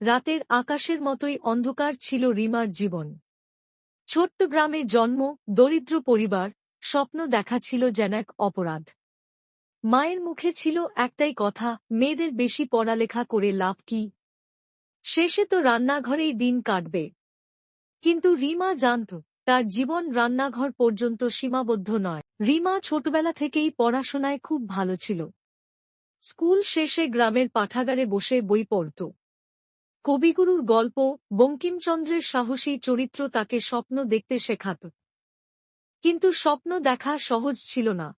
রাতের আকাশের মতোই অন্ধকার ছিল রিমার জীবন। ছোট্ট গ্রামে জন্ম, দরিদ্র পরিবার, স্বপ্ন দেখা ছিল যেন এক অপরাধ। মায়ের মুখে ছিল একটাই কথা, মেয়েদের বেশি পড়ালেখা করে লাভ কি? শেষে তো রান্নাঘরেই দিন কাটবে। কিন্তু রিমা জানত, তার জীবন রান্নাঘর পর্যন্ত সীমাবদ্ধ নয়। রিমা ছোটবেলা থেকেই পড়াশোনায় খুব ভালো ছিল। স্কুল শেষে গ্রামের পাঠাগারে বসে বই পড়ত। কবিগুরুর গল্প বঙ্কিমচন্দ্রের সাহসী চরিত্র তাকে স্বপ্ন দেখতে শেখাত। কিন্তু স্বপ্ন দেখা সহজ ছিল না।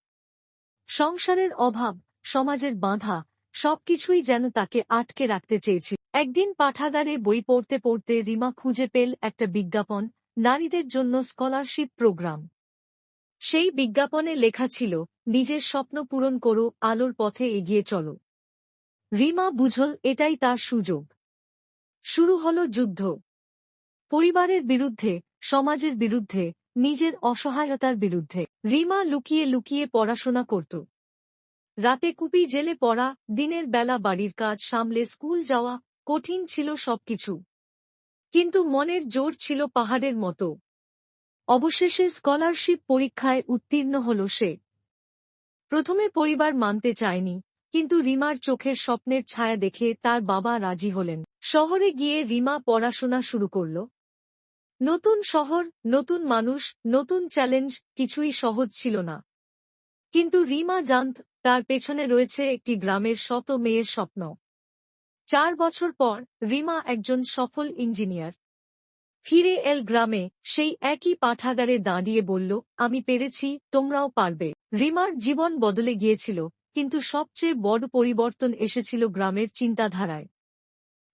সংসারের অভাব, সমাজের বাঁধা, সবকিছুই যেন তাকে আটকে রাখতে চেয়েছিল। একদিন পাঠাগারে বই পড়তে পড়তে রিমা খুঁজে পেল একটা বিজ্ঞাপন, নারীদের জন্য স্কলারশিপ প্রোগ্রাম। সেই বিজ্ঞাপনে লেখা ছিল, নিজের স্বপ্ন পূরণ করো, আলোর পথে এগিয়ে চলো। রিমা বুঝল, এটাই তার সুযোগ। শুরু হল যুদ্ধ। পরিবারের বিরুদ্ধে, সমাজের বিরুদ্ধে, নিজের অসহায়তার বিরুদ্ধে। রিমা লুকিয়ে লুকিয়ে পড়াশোনা করত। রাতে কুপি জেলে পড়া, দিনের বেলা বাড়ির কাজ সামলে স্কুল যাওয়া, কঠিন ছিল সবকিছু। কিন্তু মনের জোর ছিল পাহাড়ের মতো। অবশেষে স্কলারশিপ পরীক্ষায় উত্তীর্ণ হল সে। প্রথমে পরিবার মানতে চায়নি। কিন্তু রিমার চোখের স্বপ্নের ছায়া দেখে তার বাবা রাজি হলেন। শহরে গিয়ে রিমা পড়াশোনা শুরু করল। নতুন শহর, নতুন মানুষ, নতুন চ্যালেঞ্জ, কিছুই সহজ ছিল না। কিন্তু রিমা জানত, তার পেছনে রয়েছে একটি গ্রামের শত মেয়ের স্বপ্ন। চার বছর পর, রিমা একজন সফল ইঞ্জিনিয়ার। ফিরে এল গ্রামে, সেই একই পাঠাগারে দাঁড়িয়ে বলল, আমি পেরেছি, তোমরাও পারবে। রিমার জীবন বদলে গিয়েছিল। কিন্তু সবচেয়ে বড় পরিবর্তন এসেছিল গ্রামের চিন্তাধারায়।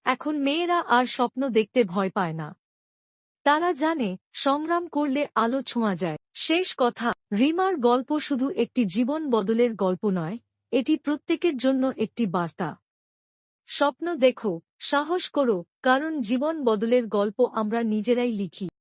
এখন মেয়েরা আর স্বপ্ন দেখতে ভয় পায় না। তারা জানে, সংগ্রাম করলে আলো ছোঁয়া যায়। শেষ কথা, রিমার গল্প শুধু একটি জীবন বদলের গল্প নয়, এটি প্রত্যেকের জন্য একটি বার্তা। স্বপ্ন দেখো, সাহস করো, কারণ জীবন বদলের গল্প আমরা নিজেরাই লিখি।